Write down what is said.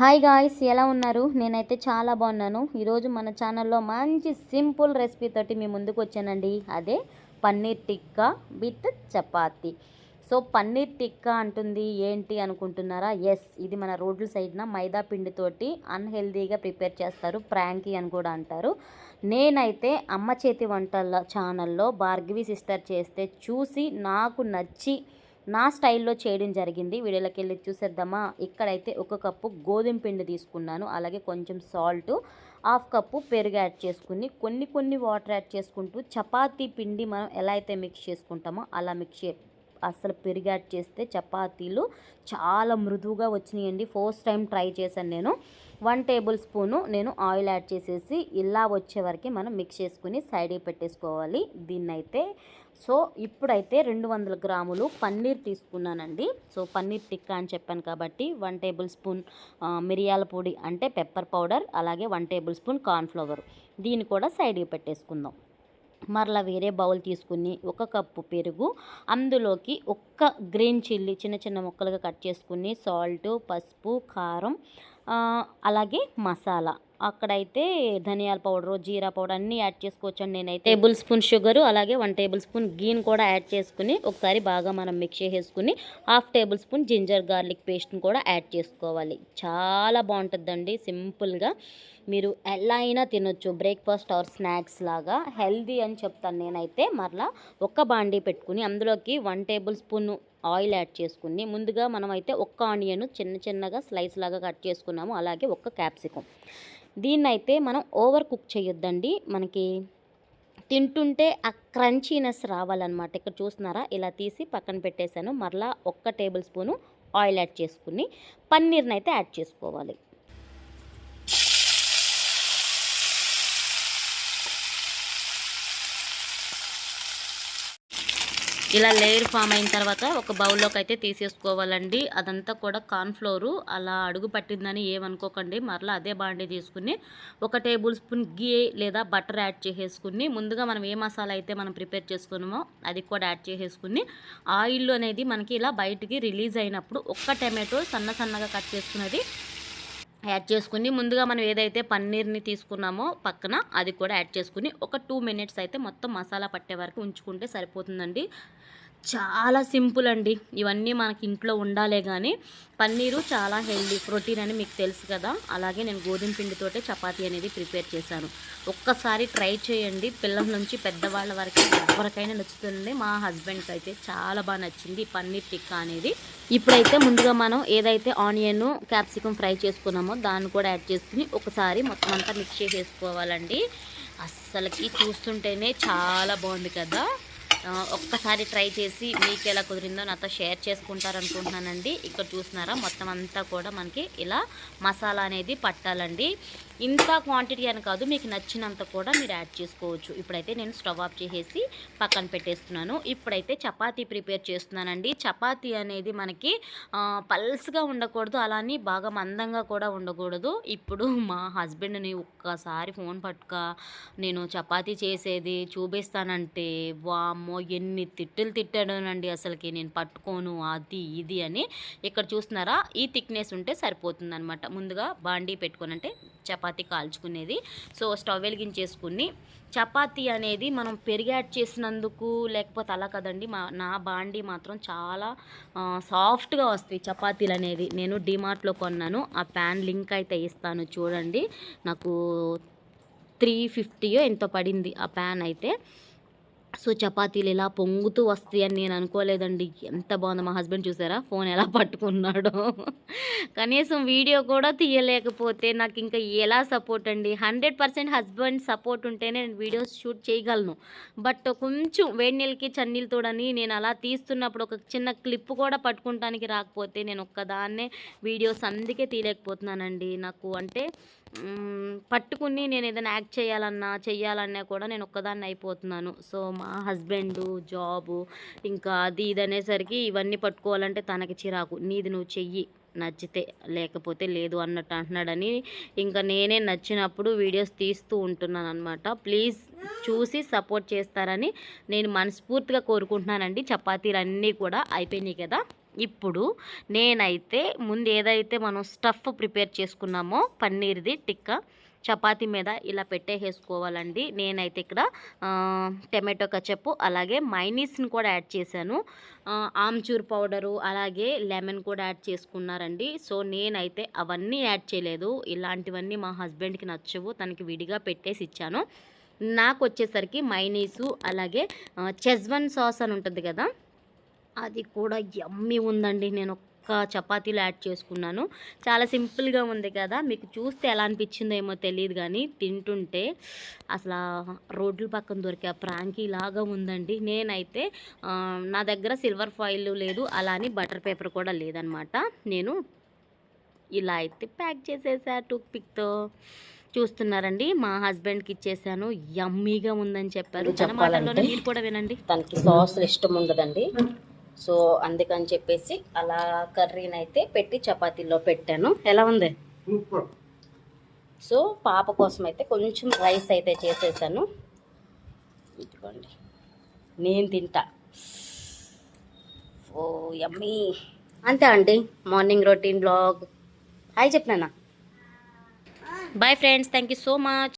Hi guys ఎలా ఉన్నారు? నేనైతే చాలా బాగున్నాను. ఈరోజు మన ఛానల్లో మంచి సింపుల్ రెసిపీ తోటి మీ ముందుకు వచ్చానండి. అదే పన్నీర్ టిక్కా విత్ చపాతి. సో పన్నీర్ టిక్కా అంటుంది ఏంటి అనుకుంటున్నారా? ఎస్ ఇది మన రోడ్ల సైడ్న మైదా పిండితోటి అన్హెల్దీగా ప్రిపేర్ చేస్తారు. ప్రాంకీ అని కూడా అంటారు. నేనైతే అమ్మ చేతి వంటల ఛానల్లో భార్గవి సిస్టర్ చేస్తే చూసి నాకు నచ్చి నా స్టైల్లో చేయడం జరిగింది. వీడియోలోకి వెళ్ళి చూసేద్దామా? ఇక్కడైతే ఒక కప్పు గోధుమ పిండి తీసుకున్నాను. అలాగే కొంచెం సాల్ట్ హాఫ్ కప్పు పెరుగు యాడ్ చేసుకుని కొన్ని కొన్ని వాటర్ యాడ్ చేసుకుంటూ చపాతీ పిండి మనం ఎలా అయితే మిక్స్ చేసుకుంటామో అలా మిక్స్ చే అసలు పెరుగు యాడ్ చేస్తే చపాతీలు చాలా మృదువుగా వచ్చినాయండి. ఫస్ట్ టైం ట్రై చేశాను నేను. వన్ టేబుల్ స్పూను నేను ఆయిల్ యాడ్ చేసేసి ఇలా వచ్చే వరకు మనం మిక్స్ చేసుకుని సైడ్కి పెట్టేసుకోవాలి. దీన్నైతే సో ఇప్పుడైతే రెండు వందల గ్రాములు పన్నీర్ తీసుకున్నానండి. సో పన్నీర్ టిక్కా అని చెప్పాను కాబట్టి వన్ టేబుల్ స్పూన్ మిరియాల పొడి అంటే పెప్పర్ పౌడర్ అలాగే వన్ టేబుల్ స్పూన్ కార్న్ఫ్లవర్ దీన్ని కూడా సైడ్కి పెట్టేసుకుందాం. మరలా వేరే బౌల్ తీసుకుని ఒక కప్పు పెరుగు అందులోకి ఒక్క గ్రీన్ చిల్లీ చిన్న చిన్న ముక్కలుగా కట్ చేసుకుని సాల్ట్ పసుపు కారం అలాగే మసాలా అక్కడైతే ధనియాల పౌడరు జీరా పౌడర్ అన్నీ యాడ్ చేసుకోవచ్చండి నేనైతే. టేబుల్ స్పూన్ షుగరు అలాగే వన్ టేబుల్ స్పూన్ గీన్ కూడా యాడ్ చేసుకుని ఒకసారి బాగా మనం మిక్స్ చేసేసుకుని half table spoon ginger garlic పేస్ట్ని కూడా యాడ్ చేసుకోవాలి. చాలా బాగుంటుందండి సింపుల్గా. మీరు ఎలా అయినా తినొచ్చు బ్రేక్ఫాస్ట్ ఆర్ స్నాక్స్ లాగా. హెల్దీ అని చెప్తాను నేనైతే. మరలా ఒక్క బాండీ పెట్టుకుని అందులోకి one table spoon oil add చేసుకుని ముందుగా మనం అయితే ఒక్క ఆనియన్ చిన్న చిన్నగా స్లైస్ లాగా కట్ చేసుకున్నాము. అలాగే ఒక్క క్యాప్సికం. దీన్నైతే మనం ఓవర్ కుక్ చేయొద్దండి. మనకి తింటుంటే ఆ క్రంచీనెస్ రావాలన్నమాట. ఇక్కడ చూస్తున్నారా? ఇలా తీసి పక్కన పెట్టేశాను. మరలా ఒక్క టేబుల్ స్పూను ఆయిల్ యాడ్ చేసుకుని పన్నీర్ని అయితే యాడ్ చేసుకోవాలి. ఇలా లేయర్ ఫామ్ అయిన తర్వాత ఒక బౌల్లోకి అయితే తీసేసుకోవాలండి. అదంతా కూడా కార్న్ఫ్లోరు అలా అడుగు పట్టిందని ఏమనుకోకండి. మరలా అదే బాండి తీసుకుని ఒక టేబుల్ స్పూన్ గీ లేదా బటర్ యాడ్ చేసేసుకుని ముందుగా మనం ఏ మసాలా అయితే మనం ప్రిపేర్ చేసుకున్నామో అది కూడా యాడ్ చేసేసుకుని ఆయిల్ అనేది మనకి ఇలా బయటికి రిలీజ్ అయినప్పుడు ఒక్క టమాటో సన్న సన్నగా కట్ చేసుకున్నది యాడ్ చేసుకుని ముందుగా మనం ఏదైతే పన్నీర్ని తీసుకున్నామో పక్కన అది కూడా యాడ్ చేసుకుని ఒక టూ మినిట్స్ అయితే మొత్తం మసాలా పట్టే వరకు ఉంచుకుంటే సరిపోతుందండి. చాలా సింపుల్ అండి. ఇవన్నీ మనకి ఇంట్లో ఉండాలే కానీ పన్నీరు చాలా హెల్దీ ప్రోటీన్ అని మీకు తెలుసు కదా. అలాగే నేను గోధుమ పిండితోటే చపాతీ అనేది ప్రిపేర్ చేశాను. ఒక్కసారి ట్రై చేయండి. పిల్లల నుంచి పెద్దవాళ్ళ వరకు ఎవరికైనా నచ్చుతుంది. మా హస్బెండ్కి అయితే చాలా బాగా నచ్చింది పన్నీర్ టిక్కా అనేది. ఇప్పుడైతే ముందుగా మనం ఏదైతే ఆనియన్ క్యాప్సికమ్ ఫ్రై చేసుకున్నామో దాన్ని కూడా యాడ్ చేసుకుని ఒకసారి మొత్తం అంతా మిక్స్ చేసేసుకోవాలండి. అస్సలకి చూస్తుంటేనే చాలా బాగుంది కదా. ఒక్కసారి ట్రై చేసి మీకు ఎలా కుదిరిందో నాతో షేర్ చేసుకుంటారనుకుంటున్నానండి. ఇక్కడ చూస్తున్నారా మొత్తం అంతా కూడా మనకి ఇలా మసాలా అనేది పట్టాలండి. ఇంత క్వాంటిటీ అని కాదు మీకు నచ్చినంత కూడా మీరు యాడ్ చేసుకోవచ్చు. ఇప్పుడైతే నేను స్టవ్ ఆఫ్ చేసేసి పక్కన పెట్టేస్తున్నాను. ఇప్పుడైతే చపాతీ ప్రిపేర్ చేస్తున్నానండి. చపాతీ అనేది మనకి పల్స్గా ఉండకూడదు అలానే బాగా మందంగా కూడా ఉండకూడదు. ఇప్పుడు మా హస్బెండ్ని ఒక్కసారి ఫోన్ పట్టుక నేను చపాతీ చేసేది చూపిస్తానంటే వామ్మో ఎన్ని తిట్టులు తిట్టాడోనండి అసలుకి. నేను పట్టుకోను అది ఇది అని. ఇక్కడ చూస్తున్నారా? ఈ థిక్నెస్ ఉంటే సరిపోతుంది అనమాట ముందుగా బాండీ పెట్టుకోనంటే చపాతీ కాల్చుకునేది. సో స్టవ్ వెలిగించేసుకుని చపాతీ అనేది మనం పెరిగాడ్ చేసినందుకు లేకపోతే అలా కదండి. మా నా బాండీ మాత్రం చాలా సాఫ్ట్గా వస్తాయి చపాతీలు అనేది నేను డిమార్ట్లో కొన్నాను. ఆ ప్యాన్ లింక్ అయితే ఇస్తాను చూడండి. నాకు త్రీ ఫిఫ్టీయో ఎంతో పడింది ఆ ప్యాన్ అయితే. సో చపాతీలు ఇలా పొంగుతూ వస్తాయి అని నేను అనుకోలేదండి. ఎంత బాగుందో మా హస్బెండ్ చూసారా? ఫోన్ ఎలా పట్టుకున్నాడో. కనీసం వీడియో కూడా తీయలేకపోతే నాకు ఇంకా ఎలా సపోర్ట్ అండి? హండ్రెడ్ పర్సెంట్ హస్బెండ్ సపోర్ట్ ఉంటేనే నేను వీడియోస్ షూట్ చేయగలను. బట్ కొంచెం వేడి నీళ్ళకి చన్నీళ్ళు తోడని నేను అలా తీస్తున్నప్పుడు ఒక చిన్న క్లిప్ కూడా పట్టుకుంటానికి రాకపోతే నేను ఒక్కదాన్నే వీడియోస్ అందుకే తీయలేకపోతున్నానండి. నాకు అంటే పట్టుకుని నేను ఏదైనా యాక్ట్ చేయాలన్నా చెయ్యాలన్నా కూడా నేను ఒక్కదాన్ని అయిపోతున్నాను. సో మా హస్బెండు జాబు ఇంకా అది ఇది అనేసరికి ఇవన్నీ పట్టుకోవాలంటే తనకి చిరాకు. నీది నువ్వు చెయ్యి నచ్చితే లేకపోతే లేదు అన్నట్టు అంటున్నాడని ఇంకా నేనే నచ్చినప్పుడు వీడియోస్ తీస్తూ ఉంటున్నాను అనమాట ప్లీజ్ చూసి సపోర్ట్ చేస్తారని నేను మనస్ఫూర్తిగా కోరుకుంటున్నానండి. చపాతీలు అన్నీ కూడా అయిపోయినాయి కదా. ఇప్పుడు నేనైతే ముందు ఏదైతే మనం స్టఫ్ ప్రిపేర్ చేసుకున్నామో పన్నీర్ది టిక్కా చపాతి మీద ఇలా పెట్టేసేసుకోవాలండి. నేనైతే ఇక్కడ టమాటో కచప్పు అలాగే మైనీస్ని కూడా యాడ్ చేశాను. ఆమ్చూర్ పౌడరు అలాగే లెమన్ కూడా యాడ్ చేసుకున్నారండి. సో నేనైతే అవన్నీ యాడ్ చేయలేదు. ఇలాంటివన్నీ మా హస్బెండ్కి నచ్చవు. తనకి విడిగా పెట్టేసి ఇచ్చాను. నాకు వచ్చేసరికి మైనీసు అలాగే చెజ్వన్ సాస్ అని ఉంటుంది కదా అది కూడా యమ్మీ ఉందండి. నేను ఒక్క చపాతీలో యాడ్ చేసుకున్నాను. చాలా సింపుల్గా ఉంది కదా. మీకు చూస్తే ఎలా అనిపించిందో ఏమో తెలియదు కానీ తింటుంటే అసలు రోడ్ల పక్కన దొరికే ప్రాంకీ లాగా ఉందండి. నేనైతే నా దగ్గర సిల్వర్ ఫాయిల్ లేదు. అలా అని బటర్ పేపర్ కూడా లేదనమాట. నేను ఇలా అయితే ప్యాక్ చేసేసా టూత్ పిక్తో చూస్తున్నారండి. మా హస్బెండ్కి ఇచ్చేసాను. యమ్మీగా ఉందని చెప్పారు. తన మాటల్లోనే మీరు కూడా వినండి. తనకి సాస్ ఇష్టం ఉండదండి. సో అందుకని చెప్పేసి అలా కర్రీని అయితే పెట్టి చపాతీలో పెట్టాను. ఎలా ఉంది? సూపర్. సో పాప కోసం అయితే కొంచెం రైస్ అయితే చేసేసాను. ఇదిగోండి. నేను తింటా. Oh yummy. అంతే అండి. Morning routine blog. Hi చెప్పినానా bye friends thank you so much